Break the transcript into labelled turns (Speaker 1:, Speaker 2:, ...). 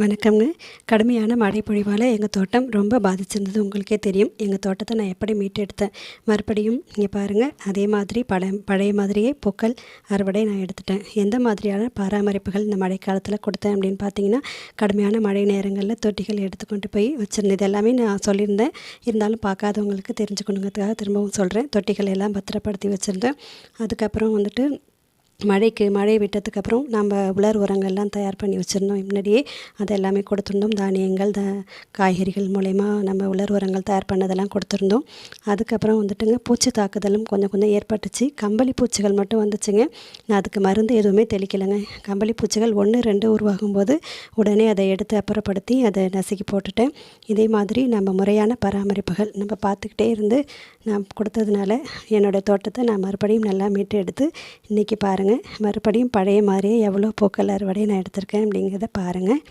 Speaker 1: வணக்கம்ங்க. கடுமையான மழை பொழிவால் எங்கள் தோட்டம் ரொம்ப பாதிச்சிருந்தது. உங்களுக்கே தெரியும். எங்கள் தோட்டத்தை நான் எப்படி மீட்டெடுத்தேன்? மறுபடியும் இங்கே பாருங்கள் அதே மாதிரி பழ பழைய மாதிரியே பூக்கள் அறுவடை நான் எடுத்துட்டேன். எந்த மாதிரியான பராமரிப்புகள் இந்த மழைக்காலத்தில் கொடுத்தேன் அப்படின்னு பார்த்தீங்கன்னா கடுமையான மழை நேரங்களில் தொட்டிகள் எடுத்து கொண்டு போய் வச்சுருந்தேன். இது எல்லாமே நான் சொல்லியிருந்தேன். இருந்தாலும் பார்க்காதவங்களுக்கு தெரிஞ்சுக்கணுங்கிறதுக்காக திரும்பவும் சொல்கிறேன் தொட்டிகள் எல்லாம் பத்திரப்படுத்தி வச்சுருந்தேன். அதுக்கப்புறம் வந்துட்டு மழைக்கு மழை விட்டதுக்கப்புறம் நம்ம உலர் உரங்கள்லாம் தயார் பண்ணி வச்சுருந்தோம். முன்னாடியே அது எல்லாமே கொடுத்துருந்தோம். தானியங்கள் த காய்கறிகள் மூலயமா நம்ம உலர் உரங்கள் தயார் பண்ணதெல்லாம் கொடுத்துருந்தோம். அதுக்கப்புறம் வந்துட்டுங்க பூச்சி தாக்குதலும் கொஞ்சம் கொஞ்சம் ஏற்பட்டுச்சு. கம்பளி பூச்சிகள் மட்டும் வந்துச்சுங்க. நான் அதுக்கு மருந்து எதுவுமே தெளிக்கலைங்க. கம்பளி பூச்சிகள் ஒன்று ரெண்டு உருவாகும் போது உடனே அதை எடுத்து அப்புறப்படுத்தி அதை நசுக்கி போட்டுட்டேன். இதே மாதிரி நம்ம முறையான பராமரிப்புகள் நம்ம பார்த்துக்கிட்டே இருந்து நான் கொடுத்ததுனால என்னோடய தோட்டத்தை நான் மறுபடியும் நல்லா மீட்டு எடுத்து இன்றைக்கி பாருங்கள் மறுபடியும் பழைய மாதிரியே எவ்வளோ பூக்கள் அறுவடை நான் எடுத்திருக்கேன் அப்படிங்கிறத பாருங்கள்